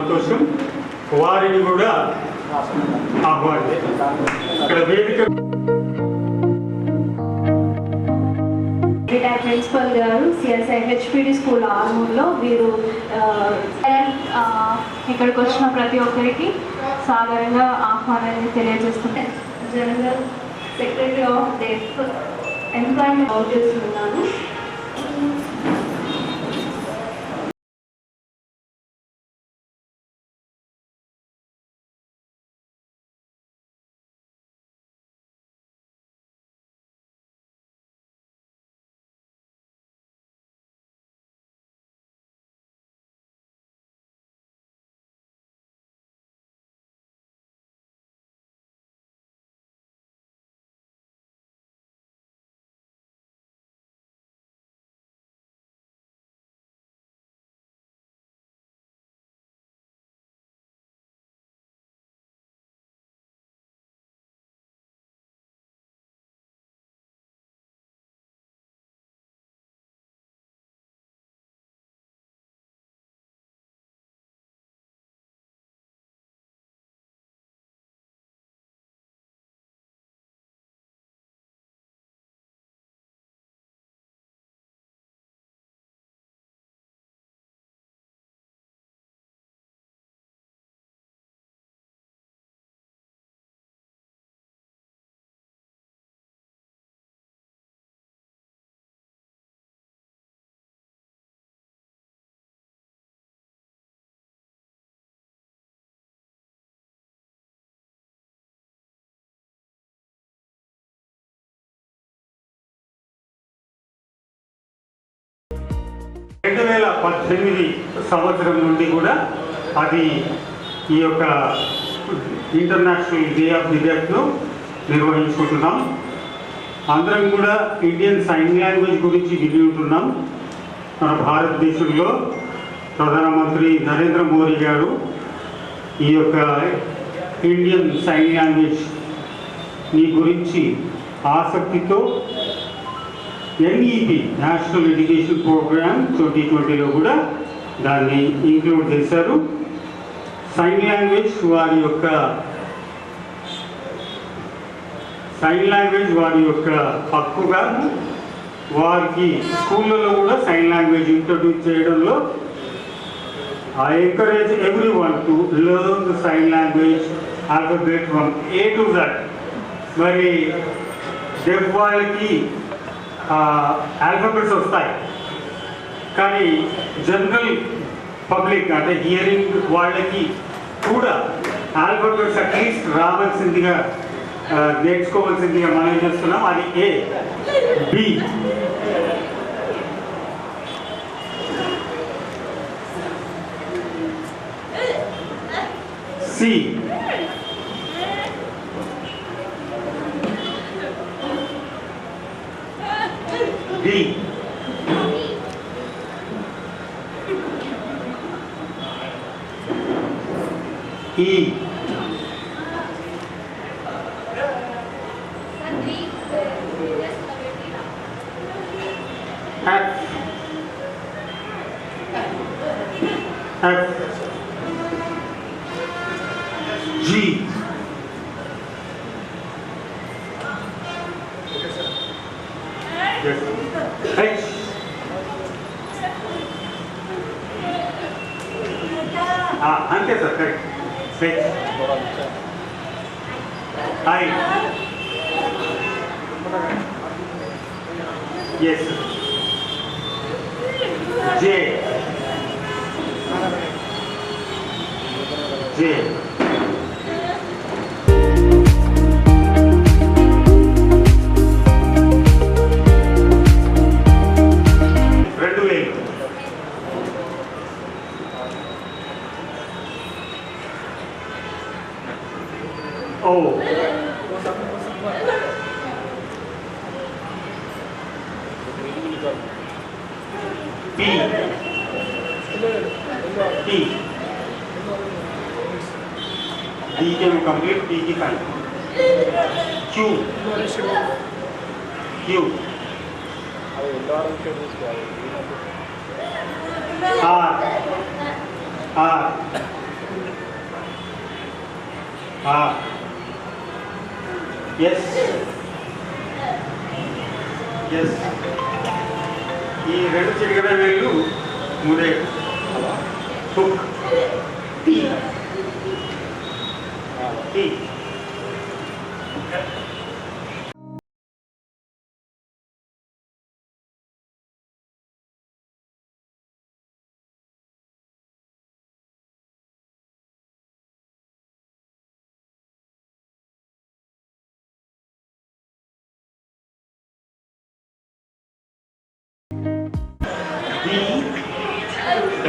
సంతోషం. వారిని కూడా ఆహ్వానిస్తాం. ఇక్కడ వేదిక రిటైర్ ప్రిన్సిపల్ గారు సిఎస్ఐ హెచ్పిడి స్కూల్ ఆర్మూర్లో వీరు ఇక్కడికి వచ్చిన ప్రతి ఒక్కరికి సాధారణంగా ఆహ్వానాన్ని తెలియజేస్తుంటే general secretary of deaf employment out చేస్తున్నాను రెండు వేల పద్దెనిమిది సంవత్సరం నుండి కూడా అది ఈ యొక్క ఇంటర్నేషనల్ డే ఆఫ్ ది నిర్వహించుకుంటున్నాం. అందరం కూడా ఇండియన్ సైన్ లాంగ్వేజ్ గురించి విని ఉంటున్నాం. మన భారతదేశంలో ప్రధానమంత్రి నరేంద్ర మోడీ గారు ఈ యొక్క ఇండియన్ సైన్ లాంగ్వేజ్ నీ గురించి ఆసక్తితో NEP national education programme twenty ట్వంటీలో కూడా దాన్ని ఇంక్లూడ్ చేశారు. సైన్ లాంగ్వేజ్ వారి యొక్క సైన్ లాంగ్వేజ్ వారి యొక్క హక్కుగా వారికి స్కూళ్ళలో కూడా సైన్ లాంగ్వేజ్ ఇంట్రడ్యూస్ చేయడంలో I encourage everyone to learn the sign language alphabet from A to Z మరి డెఫ్ వాళ్ళకి ఆల్ఫాబెట్స్ వస్తాయి. కానీ జనరల్ పబ్లిక్ అంటే హియరింగ్ వాళ్ళకి కూడా ఆల్ఫాబెట్స్ అట్లీస్ట్ రావాల్సిందిగా నేర్చుకోవాల్సిందిగా మనం చేస్తున్నాం? అది A B C E. F. F. G. H. Ah, antes de I S J J రెండు Oh. P. T. D cho mình complete D की फाइल. Q. Q. R. R. R. S S ఈ రెండు చిరిగిన వేళ్ళు మూడే. టీ టీ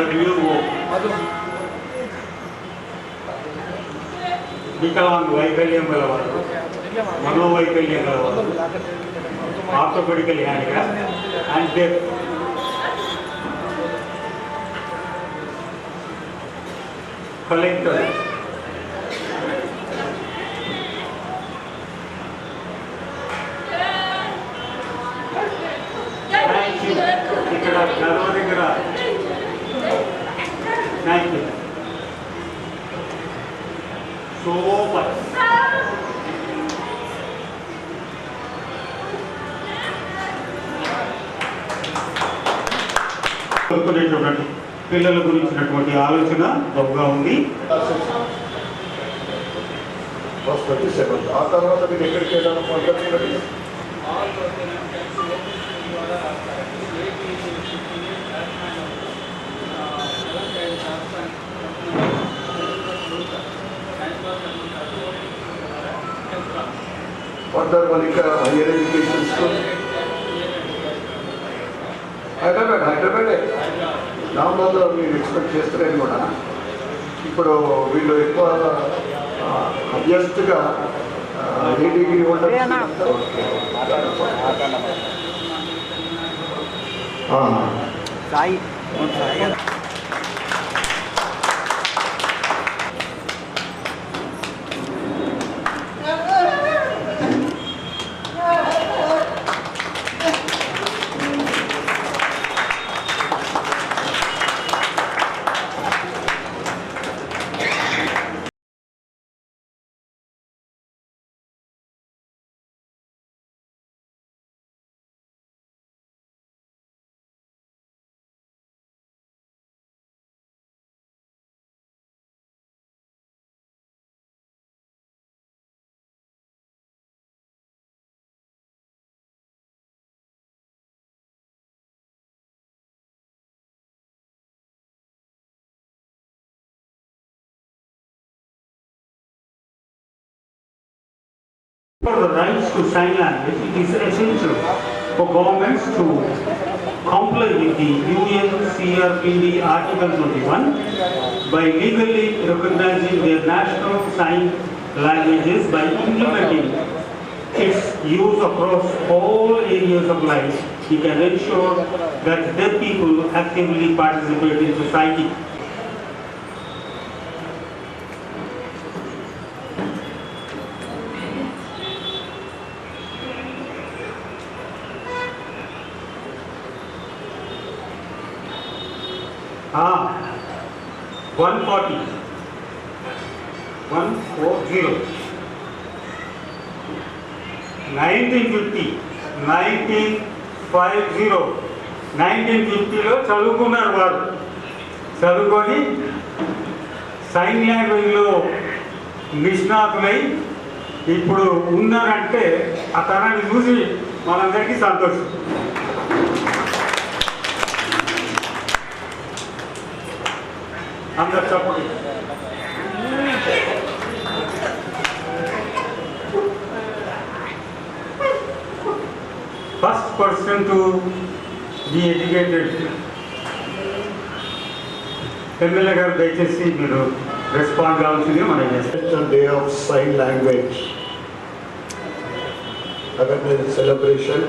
ನಡುವೆಯೂ ವಿಕಲಾಂಗ ವೈಕಲ್ಯ ಮನೋವೈಕಲ್ಯಗಳವರು ಆರ್ಥೋಪೆಡಿಕಲ್ ಹ್ಯಾಂಡ್ ಆ್ಯಂಡ್ ದೇ collector. పిల్లల గురించినటువంటి ఆలోచన గొప్పగా ఉంది. ఫస్ట్ ట్వంటీ ఆ తర్వాత మీరు ఎక్కడికి వెళ్ళాలి ఫర్దర్ వాళ్ళు ఇంకా హైయర్ ఎడ్యుకేషన్ స్కూల్ నామదాలో మీరు ఎక్స్పెక్ట్ చేస్తారని కూడా. ఇప్పుడు వీళ్ళు ఎక్కువ హయ్యెస్ట్గా ఏ డిగ్రీ ఉండదు Sai. For the rights to sign language, it is essential for governments to comply with the Union CRPD Article 21 by legally recognizing their national sign languages by implementing its use across all areas of life. We can ensure that deaf people actively participate in society. 1950. 1950. 1950లో చదువుకున్నారు వారు చదువుకొని sign లాంగ్వేజ్లో నిష్ణాతులై ఇప్పుడు ఉన్నారంటే ఆ తరాన్ని చూసి మనందరికీ సంతోషం అందరు చెప్పండి First person to be educated MLA గారు దయచేసి మీరు రెస్పాండ్ కావాల్సిందిగా మనం చేస్తాం International Day of Sign Language awareness celebration.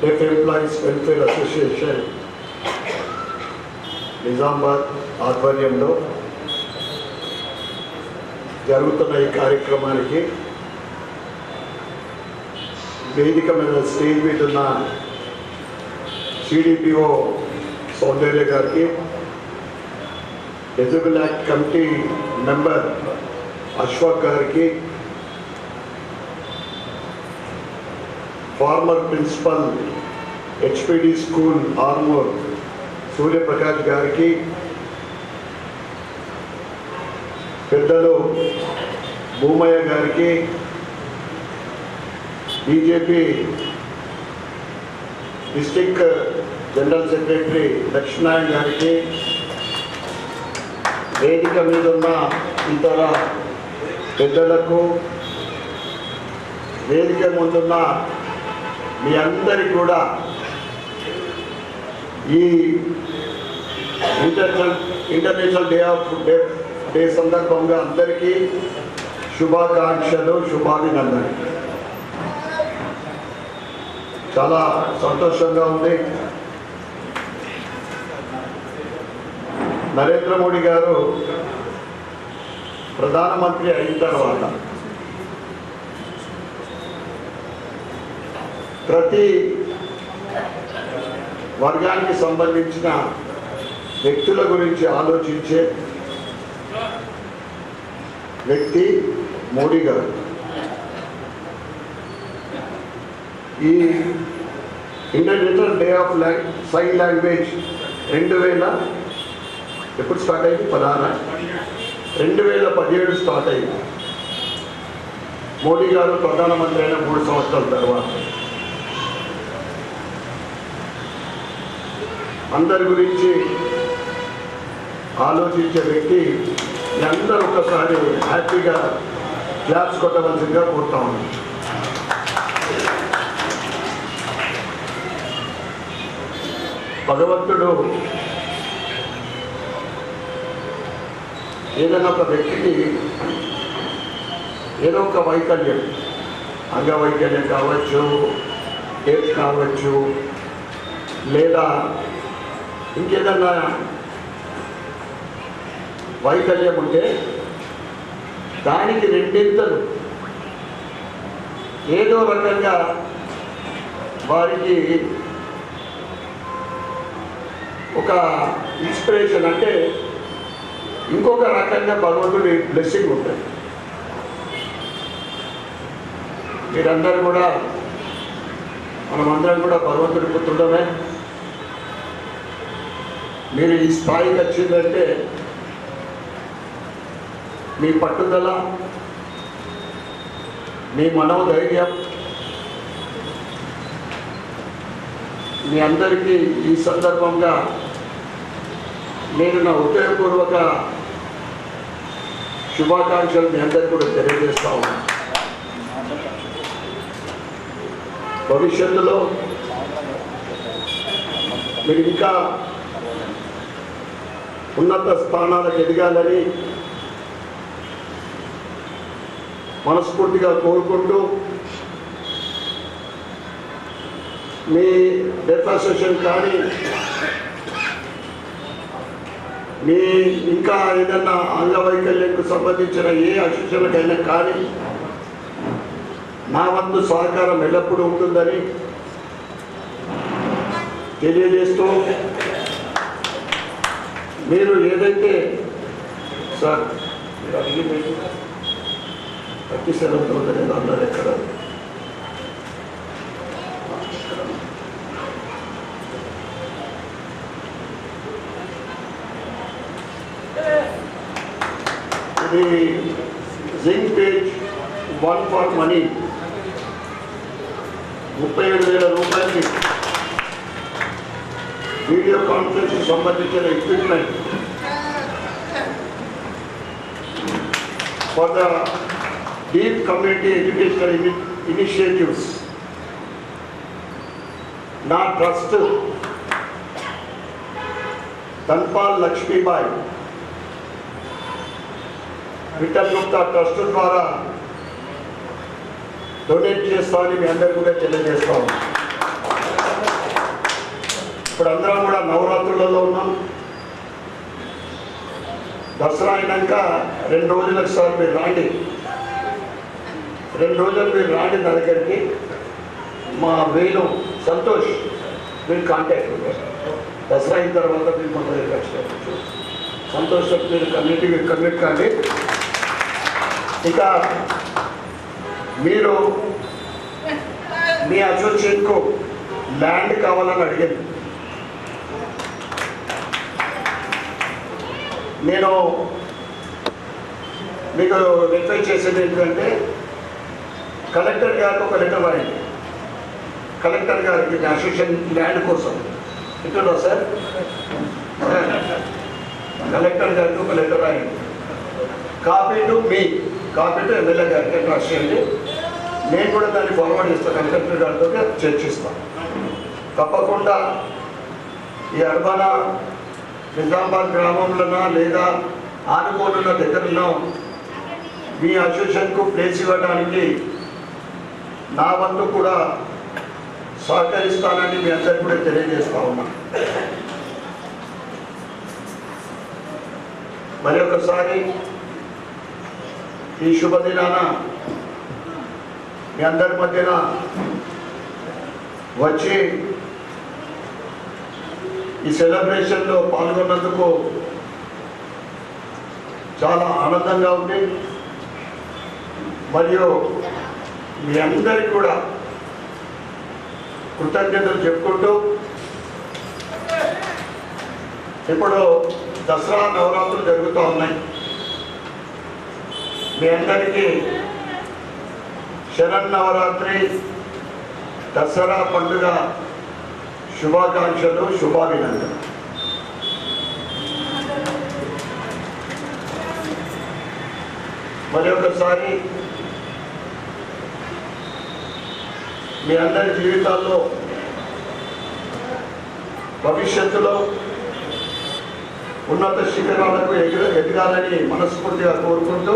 Deaf Employees Welfare Association Nizamabad ఆధ్వర్యంలో జరుగుతున్న ఈ కార్యక్రమానికి వేదిక మీద స్టేజ్ మీద ఉన్న సిడిపిఓ సౌందర్య గారికి ఎజబుల్ యాక్ట్ కమిటీ మెంబర్ అశ్వక్ గారికి former principal HPD school Armoor Suryaprakash గారికి పెద్దలు భూమయ్య గారికి BJP district general secretary Lakshminarayana గారికి వేదిక మీద ఉన్న ఇతర పెద్దలకు వేదిక ముందున్న మీ అందరికి కూడా ఈ internal international day of day day సందర్భంగా అందరికీ శుభాకాంక్షలు శుభాభినందనలు. చాలా సంతోషంగా ఉంది. నరేంద్ర మోడీ గారు ప్రధానమంత్రి అయిన తర్వాత ప్రతి వర్గానికి సంబంధించిన వ్యక్తుల గురించి ఆలోచించే వ్యక్తి మోడీ గారు. ఈ international day of long sign language రెండు వేల ఎప్పుడు స్టార్ట్ అయింది? ప్రధాన రెండు వేల పదిహేడు స్టార్ట్ అయింది. మోడీ గారు ప్రధానమంత్రి అయిన మూడు సంవత్సరాల తర్వాత. అందరి గురించి ఆలోచించే వ్యక్తి అందరూ ఒక్కసారి హ్యాపీగా క్లాప్స్ కొట్టవలసిందిగా కోరుతా ఉన్నాను. భగవంతుడు ఏదైనా ఒక వ్యక్తికి ఏదో ఒక వైకల్యం అంగవైకల్యం కావచ్చు ఏజ్ కావచ్చు లేదా ఇంకేదన్నా వైకల్యం ఉంటే దానికి రెండింతలు. ఏదో రకంగా వారికి ఒక ఇన్స్పిరేషన్ అంటే ఇంకొక రకంగా భగవంతుడి బ్లెస్సింగ్ ఉంటుంది. మీరందరూ కూడా మనమందరం కూడా భగవంతుడి పుత్రుడమే మీరు ఈ స్థాయికి వచ్చిందంటే మీ పట్టుదల మీ మనోధైర్యం మీ అందరికీ ఈ సందర్భంగా నేను నా ఉపయోగపూర్వక శుభాకాంక్షలు మీ అందరికీ కూడా తెలియజేస్తా ఉన్నాను. భవిష్యత్తులో మీరు ఇంకా ఉన్నత స్థానాలకు ఎదగాలని మనస్ఫూర్తిగా కోరుకుంటూ మీ డెత్ కానీ మీ ఇంకా ఏదన్నా అంగవైకల్యంకు సంబంధించిన ఏ అశిక్షణకైనా కానీ నా వంతు సహకారం ఎల్లప్పుడూ ఉంటుందని తెలియజేస్తూ మీరు ఏదైతే సార్ మీరు అడిగి ప్రతి సెలవు అన్నారు ఎక్కడ ఇది zinc page one for money ముప్పై ఏడు వేల రూపాయలకి వీడియో కాన్ఫరెన్స్ సంబంధించిన equipment for the deep community educational initiatives నా ట్రస్ట్ ధన్పాల్ లక్ష్మీబాయి విఠల్ గుప్తా ట్రస్ట్ ద్వారా డొనేట్ చేస్తామని మీ అందరికీ కూడా తెలియజేస్తాం ఇప్పుడు అందరం కూడా నవరాత్రులలో ఉన్నాం. దసరా అయినాక రెండు రోజులకు సార్ మీరు రాండి. రెండు రోజులు మీరు రాండి నా దగ్గరికి. మా వేణు సంతోష్ మీరు కాంటాక్ట్ దసరా అయిన తర్వాత మీరు మన దగ్గరికి సంతోషం మీరు కన్నిటికి కమ్యూనిట్ కానీ ఇక మీరు మీ అసోసియేట్కు ల్యాండ్ కావాలని అడిగింది నేను మీకు రిక్వెస్ట్ చేసేది ఏంటంటే కలెక్టర్ గారికి ఒక లెటర్ రాయండి. కలెక్టర్ గారికి మీ అసోసియేషన్ ల్యాండ్ కోసం. ఇట్లా సార్? కలెక్టర్ గారికి ఒక లెటర్ రాయండి. Copy to me. కాబట్టి ఎమ్మెల్యే గారికి ట్రస్ట్ చేయండి. నేను కూడా దాన్ని ఫార్వర్డ్ చేస్తాను. కలెక్టర్ గారితో చర్చిస్తాను. తప్పకుండా ఈ అర్బన నిజామాబాద్ గ్రామంలోనా లేదా ఆనుకోనున్న దగ్గరలో మీ అసోసియేషన్కు ప్లేస్ ఇవ్వడానికి నా వంతు కూడా సహకరిస్తానని మీ అందరికీ కూడా తెలియజేస్తా ఉన్నా. మరి ఒకసారి ఈ శుభదినాన మీ అందరి మధ్యన వచ్చి ఈ సెలబ్రేషన్లో పాల్గొన్నందుకు చాలా ఆనందంగా ఉంది. మరియు మీ అందరికి కూడా కృతజ్ఞతలు చెప్పుకుంటూ ఇప్పుడు దసరా నవరాత్రులు జరుగుతూ ఉన్నాయి. మీ అందరికీ శరన్నవరాత్రి దసరా పండుగ శుభాకాంక్షలు శుభాభినందనలు. మరి ఒకసారి మీ అందరి జీవితాల్లో భవిష్యత్తులో ఉన్నత శిఖరాలకు ఎగ ఎదగాలని మనస్ఫూర్తిగా కోరుకుంటూ